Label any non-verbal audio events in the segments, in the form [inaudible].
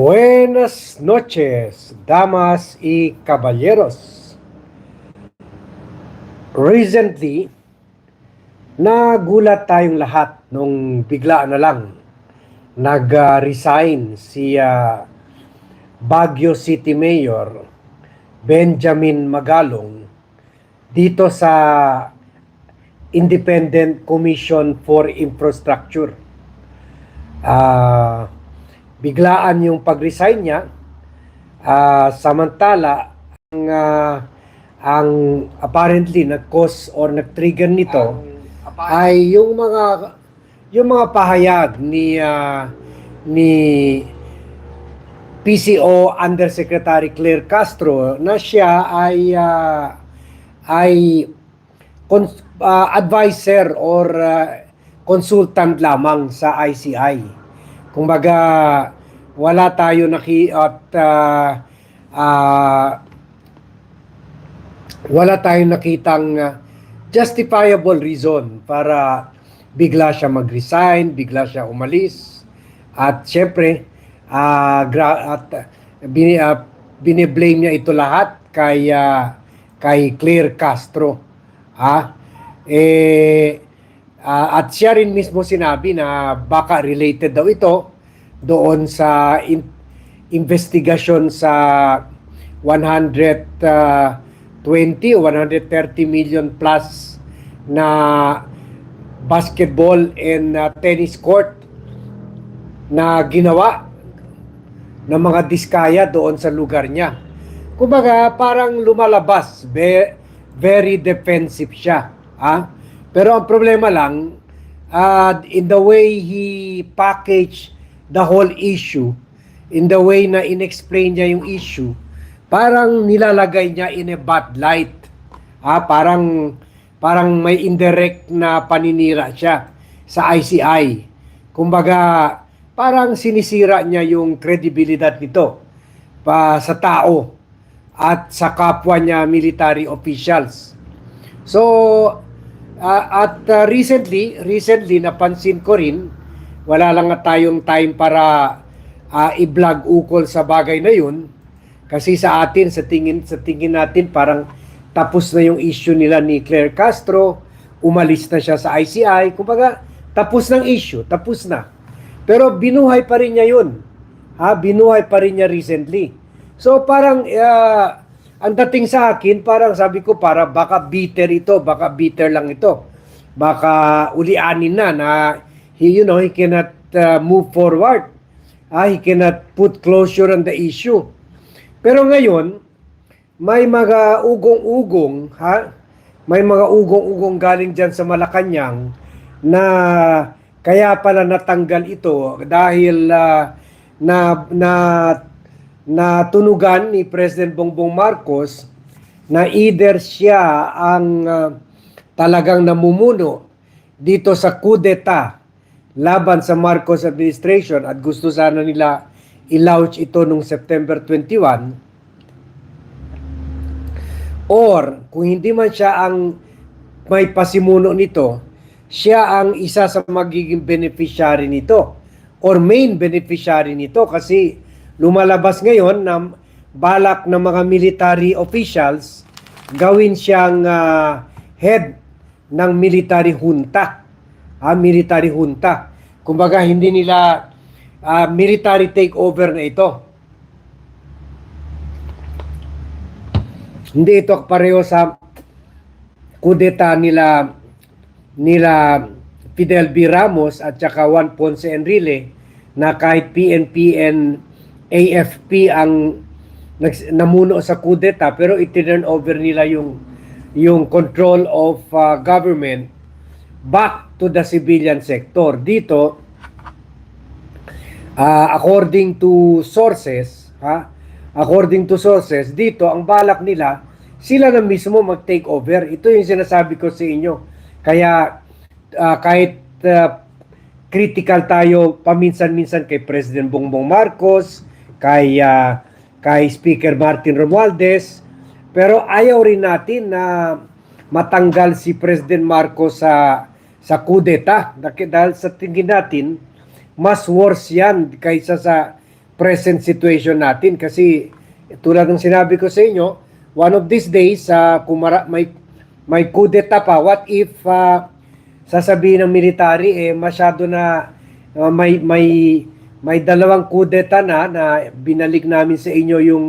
Buenas noches, damas y caballeros. Recently, nagulat tayong lahat nung bigla na lang nag-resign si ah, Baguio City Mayor Benjamin Magalong dito sa Independent Commission for Infrastructure. Ah, biglaan yung pag-resign niya. Ah, samantala, ang, ah, ang apparently nag-cause or nag-trigger nito ay yung mga yung mga pahayag ni ah, ni PCO Undersecretary Claire Castro na siya ay ah, ay ah, advisor or ah, consultant lamang sa ICI. Kumbaga wala tayo naki at ah, ah, wala tayong nakitang ah, justifiable reason para bigla siya mag-resign, bigla siya umalis. At syempre, ah, gra- at ah, bini, ah, biniblame niya ito lahat kay ah, kay Claire Castro. Ha? Eh ah, at siya rin mismo sinabi na baka related daw ito doon sa in- investigation sa 120 o 130 million plus na basketball and uh, tennis court na ginawa ng mga diskaya doon sa lugar niya. Kumbaga, parang lumalabas, ve- very defensive siya. Ah? Pero ang problema lang, uh, in the way he packaged the whole issue, in the way na inexplain niya yung issue, parang nilalagay niya in a bad light. Ah, parang parang may indirect na paninira siya sa ICI. Kumbaga, parang sinisira niya yung credibility nito pa sa tao at sa kapwa niya military officials. So, ah, at ah, recently, recently napansin ko rin, wala lang tayong time para ah, i-vlog ukol sa bagay na yun. Kasi sa atin, sa tingin, sa tingin natin, parang tapos na yung issue nila ni Claire Castro, umalis na siya sa ICI. Kumbaga, tapos ng issue, tapos na. Pero binuhay pa rin niya yun. Ha? Binuhay pa rin niya recently. So parang, ah, ang dating sa akin, parang sabi ko, para baka bitter ito, baka bitter lang ito. Baka ulianin na na, he, you know, he cannot ah, move forward. Ah, he cannot put closure on the issue. Pero ngayon, may mga ugong-ugong, ha? May mga ugong-ugong galing dyan sa Malacanang na kaya pala natanggal ito dahil ah, na na na tunugan ni President Bongbong Marcos na either siya ang ah, talagang namumuno dito sa kudeta laban sa Marcos administration at gusto sana nila i-launch ito nung September 21 or kung hindi man siya ang may pasimuno nito, siya ang isa sa magiging beneficiary nito or main beneficiary nito kasi lumalabas ngayon na balak ng mga military officials gawin siyang ah, head ng military junta. Ah, military junta. Kumbaga hindi nila ah, military takeover na ito. Hindi ito pareho sa kudeta nila nila Fidel B. Ramos at saka Juan Ponce Enrile na kahit PNP and AFP ang nags- namuno sa kudeta pero itinurn over nila yung yung control of uh, government back to the civilian sector. Dito, uh, according to sources, ha, according to sources, dito ang balak nila, sila na mismo mag-take over. Ito yung sinasabi ko sa inyo. Kaya ah, kahit ah, critical tayo paminsan-minsan kay President Bongbong Marcos, kay ah, kay Speaker Martin Romualdez, pero ayaw rin natin na matanggal si President Marcos sa sa kudeta. Dahil sa tingin natin mas worse yan kaysa sa present situation natin. Kasi tulad ng sinabi ko sa inyo, one of these days uh, kung mara- may may kudeta pa, what if uh, sasabihin ng military eh masyado na uh, may may may dalawang kudeta na na binalik namin sa inyo yung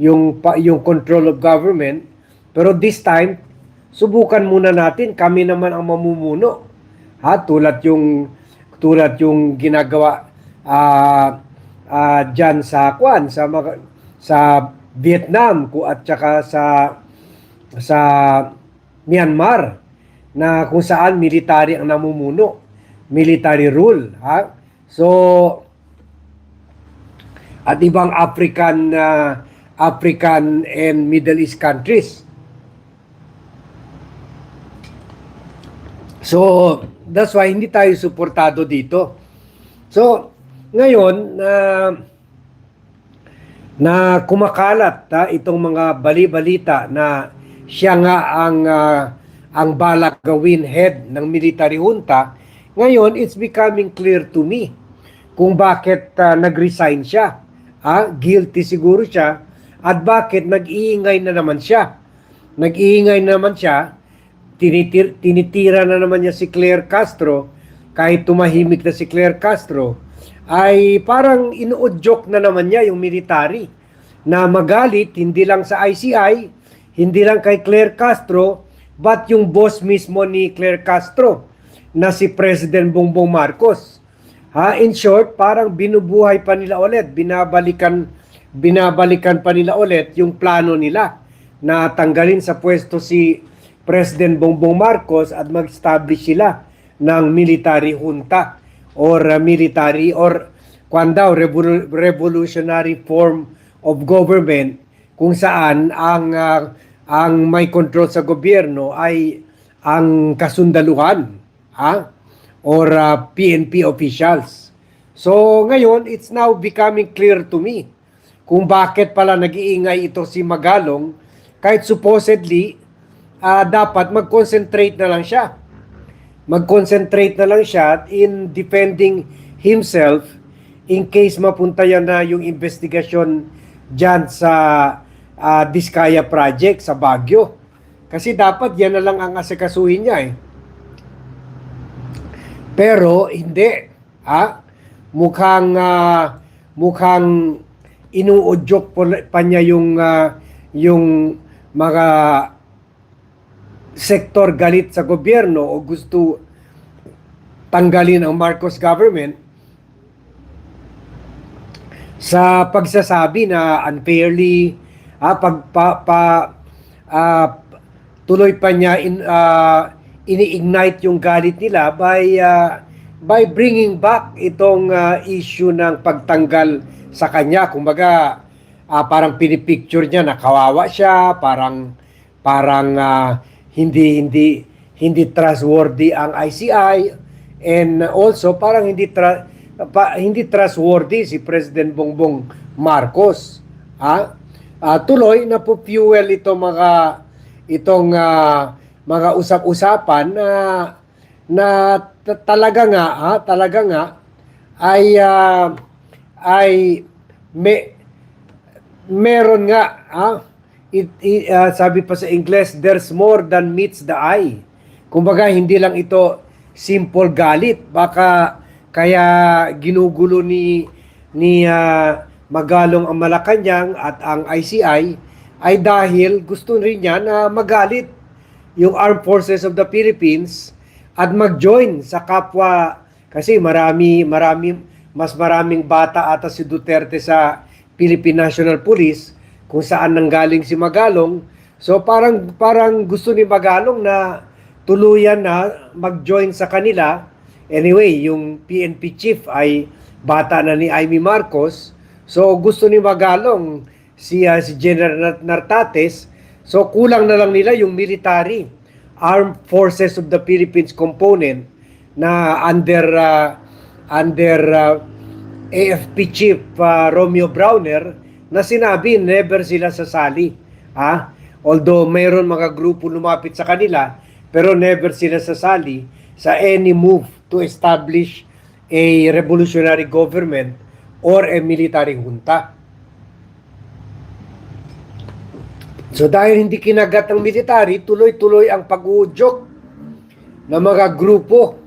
yung yung control of government. Pero this time subukan muna natin. Kami naman ang mamumuno. Ha tulad yung tulad yung ginagawa ah ah diyan sa Kwan sa sa Vietnam ko at saka sa sa Myanmar na kung saan military ang namumuno. Military rule ha? So at ibang African ah, African and Middle East countries So, that's why hindi tayo suportado dito. So, ngayon, na na kumakalat ha, itong mga bali-balita na siya nga ang ah, ang balak gawin head ng military junta, ngayon it's becoming clear to me kung bakit ah, nag-resign siya. Ah, guilty siguro siya. At bakit? Nag-iingay na naman siya. Nag-iingay na naman siya. Tinitir, tinitira na naman niya si Claire Castro, kahit tumahimik na si Claire Castro, ay parang inuudyok na naman niya yung military na magalit hindi lang sa ICI, hindi lang kay Claire Castro, but yung boss mismo ni Claire Castro na si President Bongbong Marcos. Ha, in short, parang binubuhay pa nila ulit, binabalikan binabalikan pa nila ulit yung plano nila na tanggalin sa pwesto si President Bongbong Marcos at mag-establish sila ng military junta or uh, military or kwan daw revolu- revolutionary form of government kung saan ang uh, ang may control sa gobyerno ay ang kasundaluhan. Ha or uh, PNP officials. So ngayon it's now becoming clear to me kung bakit pala nag-iingay ito si Magalong kahit supposedly ah, dapat mag-concentrate na lang siya. Mag-concentrate na lang siya in defending himself in case mapunta yan na yung investigasyon dyan sa ah, Diskaya Project sa Baguio. Kasi dapat yan na lang ang asikasuhin niya eh. Pero hindi. Ha? Mukhang ah, mukhang inuudyok pa niya yung ah, yung mga sektor galit sa gobyerno o gusto tanggalin ang Marcos government sa pagsasabi na unfairly ah, pag pa, pa ah, tuloy pa niya in, ah, ini-ignite yung galit nila by ah, by bringing back itong ah, issue ng pagtanggal sa kanya. Kumbaga ah, parang pinipicture niya na kawawa siya parang parang ah, hindi hindi hindi trustworthy ang ICI and also parang hindi tra- pa, hindi trustworthy si President Bongbong Marcos. Ha Ah, tuloy na po fuel ito mga itong ah, mga usap-usapan na na ta- talaga nga ha, talaga nga ay ah, ay me, meron nga ah, it, it, ah, sabi pa sa Ingles there's more than meets the eye. Kumbaga hindi lang ito simple galit. Baka kaya ginugulo ni ni ah, Magalong ang Malacanang at ang ICI ay dahil gusto rin niya na magalit yung Armed Forces of the Philippines at mag-join sa kapwa kasi marami marami mas maraming bata ata si Duterte sa Philippine National Police kung saan nanggaling si Magalong. So parang parang gusto ni Magalong na tuluyan na mag-join sa kanila. Anyway, yung PNP chief ay bata na ni Amy Marcos. So gusto ni Magalong si ah, si General Nartates. So kulang na lang nila yung military Armed Forces of the Philippines component na under ah, under ah, AFP chief ah, Romeo Browner na sinabi never sila sasali. Ha? Although mayroon mga grupo lumapit sa kanila, pero never sila sasali sa any move to establish a revolutionary government or a military junta. So dahil hindi kinagat ng military, tuloy-tuloy ang pag-uudyok ng mga grupo.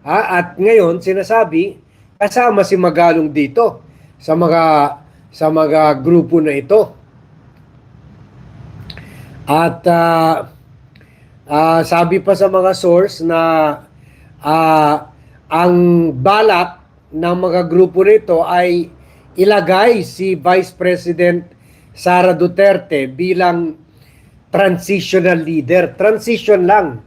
Ha? At ngayon, sinasabi, kasama si Magalong dito sa mga sa mga grupo na ito. At ah, ah, sabi pa sa mga source na ah, ang balak ng mga grupo nito ay ilagay si Vice President Sara Duterte bilang transitional leader. Transition lang.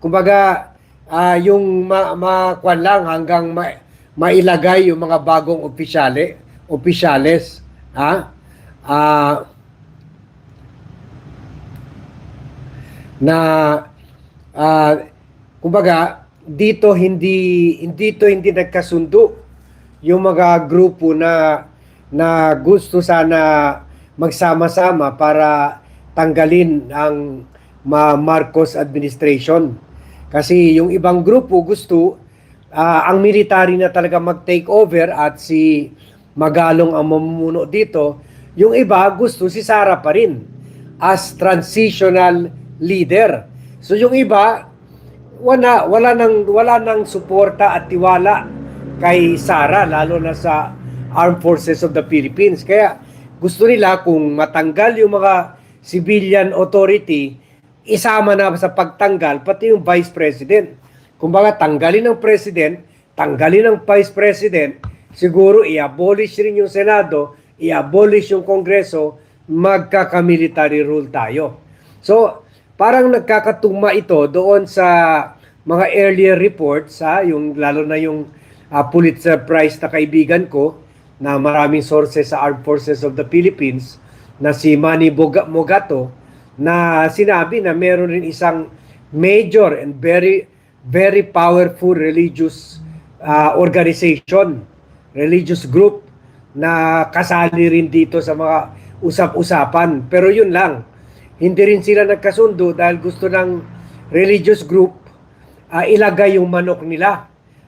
Kumbaga, ah, yung ma, makuan lang hanggang ma, mailagay yung mga bagong opisyale, opisyales. Ha? Ah, na ah, kumbaga dito hindi hindi to hindi nagkasundo yung mga grupo na na gusto sana magsama-sama para tanggalin ang ma Marcos administration kasi yung ibang grupo gusto ah, ang military na talaga mag-take over at si Magalong ang mamumuno dito yung iba gusto si Sara pa rin as transitional leader. So yung iba wala wala nang wala nang suporta at tiwala kay Sara lalo na sa Armed Forces of the Philippines. Kaya gusto nila kung matanggal yung mga civilian authority isama na sa pagtanggal pati yung vice president. Kumbaga tanggalin ng president, tanggalin ng vice president, siguro i-abolish rin yung Senado, i-abolish yung Kongreso, magkaka-military rule tayo. So, parang nagkakatugma ito doon sa mga earlier reports, ha, yung lalo na yung ah, Pulitzer Prize na kaibigan ko na maraming sources sa Armed Forces of the Philippines na si Manny Mogato na sinabi na meron rin isang major and very very powerful religious ah, organization, religious group na kasali rin dito sa mga usap-usapan. Pero yun lang, hindi rin sila nagkasundo dahil gusto ng religious group ah, ilagay yung manok nila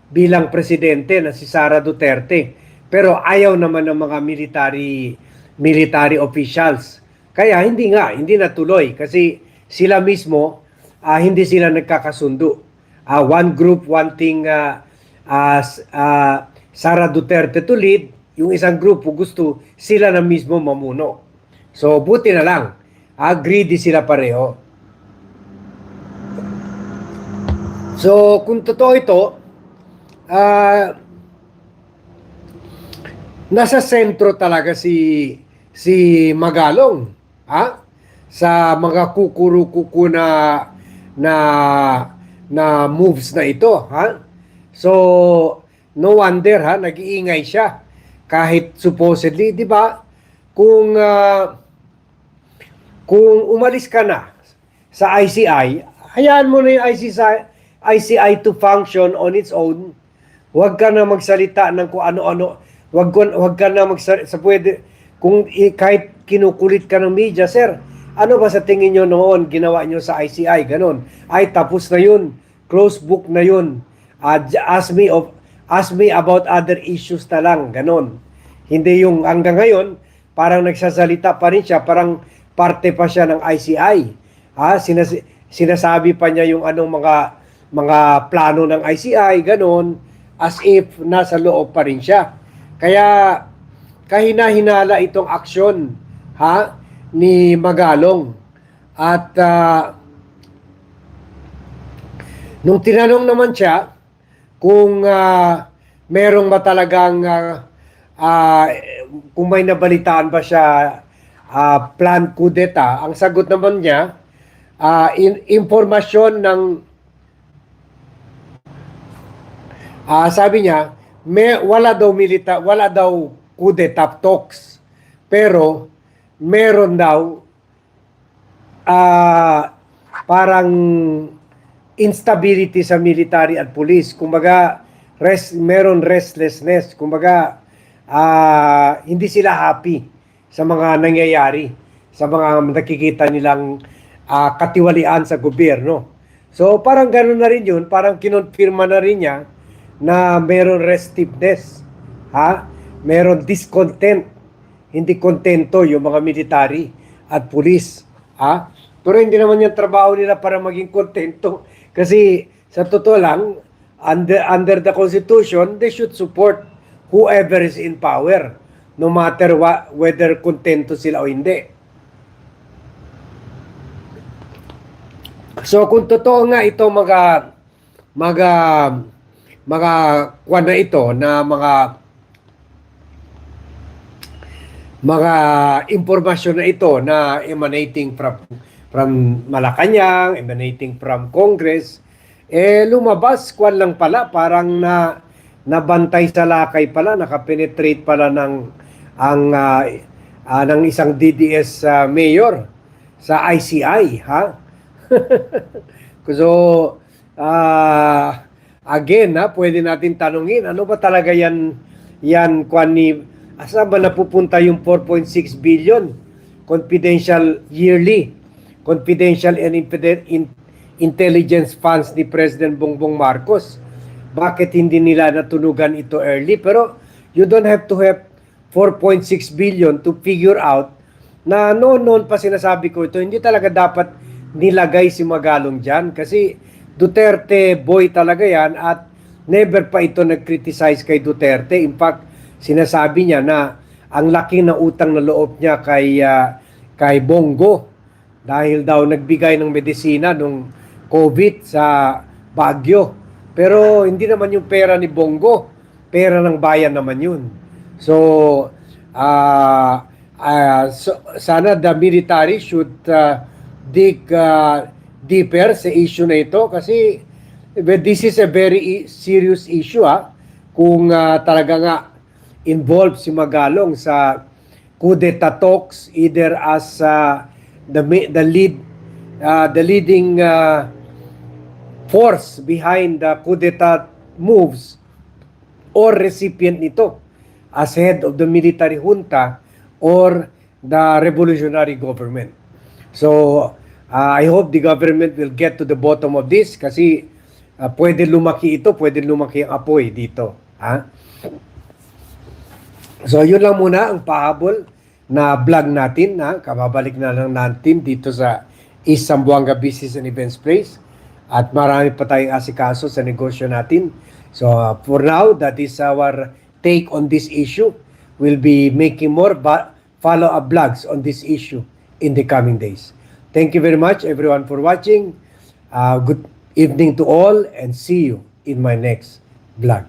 bilang presidente na si Sara Duterte. Pero ayaw naman ng mga military military officials. Kaya hindi nga, hindi natuloy kasi sila mismo ah, hindi sila nagkakasundo. Ah, one group wanting ah, ah, ah, Sara Duterte to lead, yung isang grupo gusto sila na mismo mamuno. So buti na lang, ah, greedy sila pareho. So kung totoo ito, ah, nasa sentro talaga si si Magalong, ha? Sa mga kukuru-kuku na na na moves na ito, ha? So no wonder ha, nag-iingay siya kahit supposedly, 'di ba? Kung ah, kung umalis ka na sa ICI, hayaan mo na yung ICI, ICI to function on its own. Huwag ka na magsalita ng kung ano-ano. Huwag, ka- huwag ka na magsalita. Sa pwede, kung i- kahit kinukulit ka ng media, sir, ano ba sa tingin nyo noon ginawa nyo sa ICI? Ganon. Ay, tapos na yun. Close book na yun. J- ask me of ask me about other issues na lang. Ganon. Hindi yung hanggang ngayon, parang nagsasalita pa rin siya, parang parte pa siya ng ICI. Ha? Sinas- sinasabi pa niya yung anong mga mga plano ng ICI, ganon, as if nasa loob pa rin siya. Kaya kahina-hinala itong aksyon ha ni Magalong. At ah, nung tinanong naman siya kung ah, merong ba talagang ah, ah, kung may nabalitaan ba siya ah, plan kudeta, ang sagot naman niya, ah, in, impormasyon ng Ah, sabi niya, may wala daw milita, wala daw kudeta talks. Pero meron daw ah parang instability sa military at police. Kumbaga, rest, meron restlessness. Kumbaga, ah hindi sila happy sa mga nangyayari, sa mga nakikita nilang ah, katiwalian sa gobyerno. So, parang gano'n na rin yun. Parang kinonfirma na rin niya na meron restiveness. Ha? meron discontent, hindi kontento yung mga military at pulis. Ha? Pero hindi naman yung trabaho nila para maging kontento. Kasi sa totoo lang, under, under the Constitution, they should support whoever is in power. No matter what, whether kontento sila o hindi. So kung totoo nga ito mga mga mga kwan na ito na mga mga impormasyon na ito na emanating from from Malacanang, emanating from Congress, eh lumabas kwan lang pala parang na nabantay sa lakay pala, nakapenetrate pala ng ang ah, ah, ng isang DDS ah, mayor sa ICI, ha? [laughs] so, ah again, ha, pwede natin tanungin, ano ba talaga yan, yan, kwan ni, asa ba napupunta yung 4.6 billion confidential yearly, confidential and in- intelligence funds ni President Bongbong Marcos. Bakit hindi nila natunugan ito early? Pero you don't have to have 4.6 billion to figure out na noon-noon pa sinasabi ko ito, hindi talaga dapat nilagay si Magalong dyan kasi Duterte boy talaga yan at never pa ito nag-criticize kay Duterte. In fact, sinasabi niya na ang laki na utang na loob niya kay ah, kay Bongo dahil daw nagbigay ng medisina nung COVID sa Baguio. Pero hindi naman yung pera ni Bongo, pera ng bayan naman yun. So, ah ah, so sana the military should ah, dig ah, deeper sa issue na ito kasi this is a very serious issue ha kung ah, talaga nga involved si Magalong sa coup d'etat talks either as ah, the the lead ah, the leading ah, force behind the coup d'etat moves or recipient nito as head of the military junta or the revolutionary government. So, uh, I hope the government will get to the bottom of this kasi uh, pwede lumaki ito, pwede lumaki ang apoy dito. Ha? So, yun lang muna ang pahabol na vlog natin. Ha? Kababalik na lang natin dito sa East Zamboanga Business and Events Place. At marami pa tayong asikaso sa negosyo natin. So, uh, for now, that is our take on this issue. We'll be making more follow-up vlogs on this issue in the coming days. Thank you very much, everyone, for watching. Uh, good evening to all and see you in my next vlog.